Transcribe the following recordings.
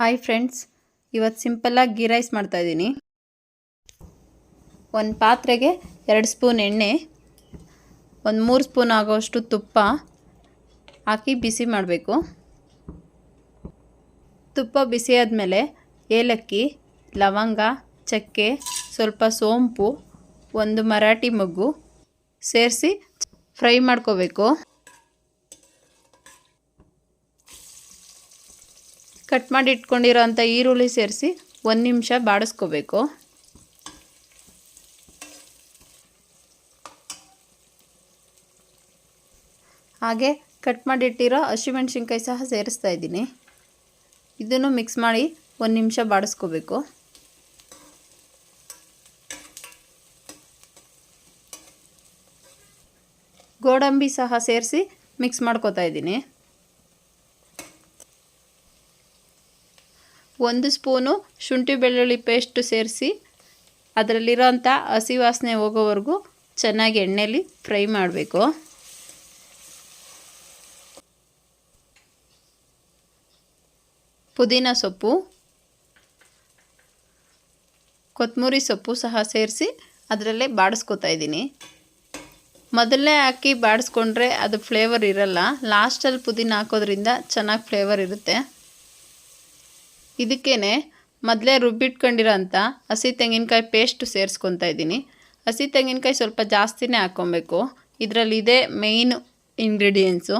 Hi friends ಇವತ್ತು ಸಿಂಪಲ್ಲಾಗಿ ghee rice ಮಾಡ್ತಾಯಿದ್ದೀನಿ ಒಂದು ಪಾತ್ರೆಗೆ ಎರಡು ಸ್ಪೂನ್ ಎಣ್ಣೆ, ಒಂದು ಮೂರು ಸ್ಪೂನ್ ಆಗೋಷ್ಟು ತುಪ್ಪ ಹಾಕಿ ಬಿಸಿ ಮಾಡಬೇಕು. ತುಪ್ಪ ಬಿಸಿ ಆದಮೇಲೆ ಏಲಕ್ಕಿ, ಲವಂಗ, ಚಕ್ಕೆ, ಸ್ವಲ್ಪ ಸೋಂಪು, ಒಂದು ಮರಾಠಿ ಮೊಗ್ಗು ಸೇರಿಸಿ ಫ್ರೈ ಮಾಡ್ಕೋಬೇಕು. ಕಟ್ ಮಾಡಿ ಇಟ್ಕೊಂಡಿರೋ ಈರುಳ್ಳಿ ಸೇರಿಸಿ ಒಂದು ನಿಮಿಷ ಬಾಡಿಸ್ಕೋಬೇಕು. ಹಾಗೆ ಕಟ್ ಮಾಡಿಟ್ಟಿರೋ ಹಸಿಮೆಣ್ಸಿನ್ಕಾಯಿ ಸಹ ಸೇರಿಸ್ತಾ ಇದ್ದೀನಿ. ಇದನ್ನು ಮಿಕ್ಸ್ ಮಾಡಿ ಒಂದು ನಿಮಿಷ ಬಾಡಿಸ್ಕೋಬೇಕು. ಗೋಡಂಬಿ ಸಹ ಸೇರಿಸಿ ಮಿಕ್ಸ್ ಮಾಡ್ಕೋತಾ ಇದ್ದೀನಿ. ಒಂದು ಸ್ಪೂನು ಶುಂಠಿ ಬೆಳ್ಳುಳ್ಳಿ ಪೇಸ್ಟು ಸೇರಿಸಿ ಅದರಲ್ಲಿರೋಂಥ ಹಸಿ ವಾಸನೆ ಹೋಗೋವರೆಗೂ ಚೆನ್ನಾಗಿ ಎಣ್ಣೆಯಲ್ಲಿ ಫ್ರೈ ಮಾಡಬೇಕು. ಪುದೀನ ಸೊಪ್ಪು ಕೊತ್ತಂಬರಿ ಸೊಪ್ಪು ಸಹ ಸೇರಿಸಿ ಅದರಲ್ಲೇ ಬಾಡಿಸ್ಕೊತಾ ಇದ್ದೀನಿ. ಮೊದಲನೇ ಹಾಕಿ ಬಾಡಿಸ್ಕೊಂಡ್ರೆ ಅದು ಫ್ಲೇವರ್ ಇರಲ್ಲ, ಲಾಸ್ಟಲ್ಲಿ ಪುದೀನ ಹಾಕೋದ್ರಿಂದ ಚೆನ್ನಾಗಿ ಫ್ಲೇವರ್ ಇರುತ್ತೆ. ಇದಕ್ಕೇ ಮೊದಲೇ ರುಬ್ಬಿಟ್ಕೊಂಡಿರೋ ಅಂಥ ಹಸಿ ತೆಂಗಿನಕಾಯಿ ಪೇಸ್ಟ್ ಸೇರಿಸ್ಕೊತಾ ಇದ್ದೀನಿ. ಹಸಿ ತೆಂಗಿನಕಾಯಿ ಸ್ವಲ್ಪ ಜಾಸ್ತಿನೇ ಹಾಕ್ಕೊಬೇಕು. ಇದರಲ್ಲಿ ಇದೇ ಮೇಯ್ನ್ ಇಂಗ್ರೀಡಿಯೆಂಟ್ಸು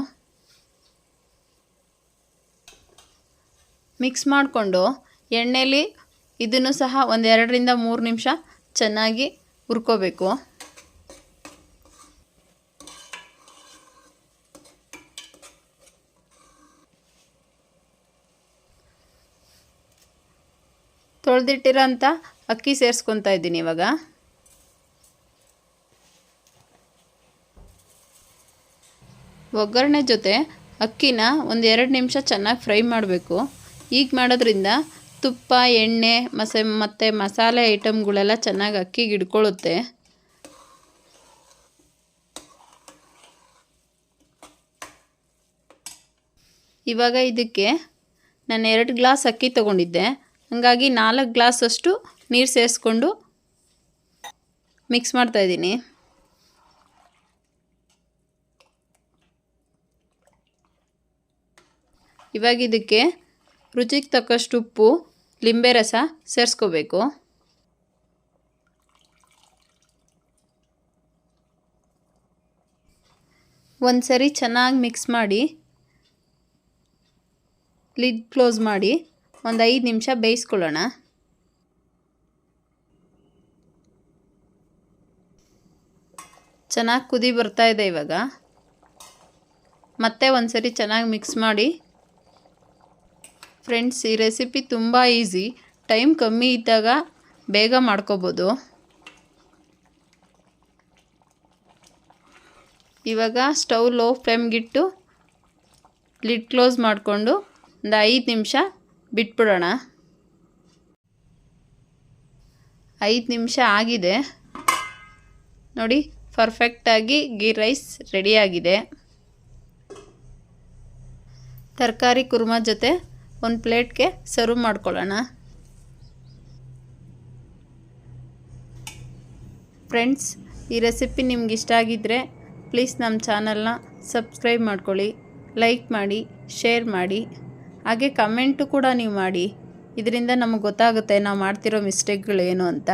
ಮಿಕ್ಸ್ ಮಾಡಿಕೊಂಡು ಎಣ್ಣೆಲಿ ಇದನ್ನು ಸಹ ಒಂದೆರಡರಿಂದ ಮೂರು ನಿಮಿಷ ಚೆನ್ನಾಗಿ ಹುರ್ಕೋಬೇಕು. ತೊಳೆದಿಟ್ಟಿರೋಂಥ ಅಕ್ಕಿ ಸೇರಿಸ್ಕೊತಾ ಇದ್ದೀನಿ ಇವಾಗ. ಒಗ್ಗರಣೆ ಜೊತೆ ಅಕ್ಕಿನ ಒಂದು ಎರಡು ನಿಮಿಷ ಚೆನ್ನಾಗಿ ಫ್ರೈ ಮಾಡಬೇಕು. ಈಗ ಮಾಡೋದ್ರಿಂದ ತುಪ್ಪ, ಎಣ್ಣೆ, ಮಸೆ, ಮತ್ತು ಮಸಾಲೆ ಐಟಮ್ಗಳೆಲ್ಲ ಚೆನ್ನಾಗಿ ಅಕ್ಕಿಗೆ ಹಿಡ್ಕೊಳ್ಳುತ್ತೆ ಇವಾಗ ಇದಕ್ಕೆ ನಾನು ಎರಡು ಗ್ಲಾಸ್ ಅಕ್ಕಿ ತೊಗೊಂಡಿದ್ದೆ. ಹಾಗಾಗಿ ನಾಲ್ಕು ಗ್ಲಾಸಷ್ಟು ನೀರು ಸೇರಿಸ್ಕೊಂಡು ಮಿಕ್ಸ್ ಮಾಡ್ತಾಯಿದ್ದೀನಿ ಇವಾಗ ಇದಕ್ಕೆ ರುಚಿಗೆ ತಕ್ಕಷ್ಟು ಉಪ್ಪು, ಲಿಂಬೆ ರಸ ಸೇರಿಸ್ಕೋಬೇಕು. ಒಂದು ಸರಿ ಚೆನ್ನಾಗಿ ಮಿಕ್ಸ್ ಮಾಡಿ, ಲಿಡ್ ಕ್ಲೋಸ್ ಮಾಡಿ ಒಂದು ಐದು ನಿಮಿಷ ಬೇಯಿಸ್ಕೊಳ್ಳೋಣ. ಚೆನ್ನಾಗಿ ಕುದಿ ಬರ್ತಾ ಇದೆ ಇವಾಗ. ಮತ್ತೆ ಒಂದು ಸರಿ ಚೆನ್ನಾಗಿ ಮಿಕ್ಸ್ ಮಾಡಿ. ಫ್ರೆಂಡ್ಸ್ ಈ ರೆಸಿಪಿ ತುಂಬ ಈಸಿ ಟೈಮ್ ಕಮ್ಮಿ ಇದ್ದಾಗ ಬೇಗ ಮಾಡ್ಕೋಬೋದು. ಇವಾಗ ಸ್ಟವ್ ಲೋ ಫ್ಲೇಮ್ಗಿಟ್ಟು ಲಿಡ್ ಕ್ಲೋಸ್ ಮಾಡಿಕೊಂಡು ಒಂದು ಐದು ನಿಮಿಷ ಬಿಟ್ಬಿಡೋಣ. ಐದು ನಿಮಿಷ ಆಗಿದೆ. ನೋಡಿ ಪರ್ಫೆಕ್ಟಾಗಿ ಗೀ ರೈಸ್ ರೆಡಿಯಾಗಿದೆ ತರಕಾರಿ ಕುರ್ಮಾ ಜೊತೆ ಒಂದು ಪ್ಲೇಟ್ಗೆ ಸರ್ವ್ ಮಾಡ್ಕೊಳ್ಳೋಣ. ಫ್ರೆಂಡ್ಸ್ ಈ ರೆಸಿಪಿ ನಿಮ್ಗೆ ಇಷ್ಟ ಆಗಿದ್ದರೆ ಪ್ಲೀಸ್ ನಮ್ಮ ಚಾನಲ್ನ ಸಬ್ಸ್ಕ್ರೈಬ್ ಮಾಡ್ಕೊಳ್ಳಿ ಲೈಕ್ ಮಾಡಿ ಶೇರ್ ಮಾಡಿ. ಹಾಗೆ ಕಮೆಂಟು ಕೂಡ ನೀವು ಮಾಡಿ. ಇದರಿಂದ ನಮಗೆ ಗೊತ್ತಾಗುತ್ತೆ ನಾವು ಮಾಡ್ತಿರೋ ಮಿಸ್ಟೇಕ್ಗಳೇನು ಅಂತ.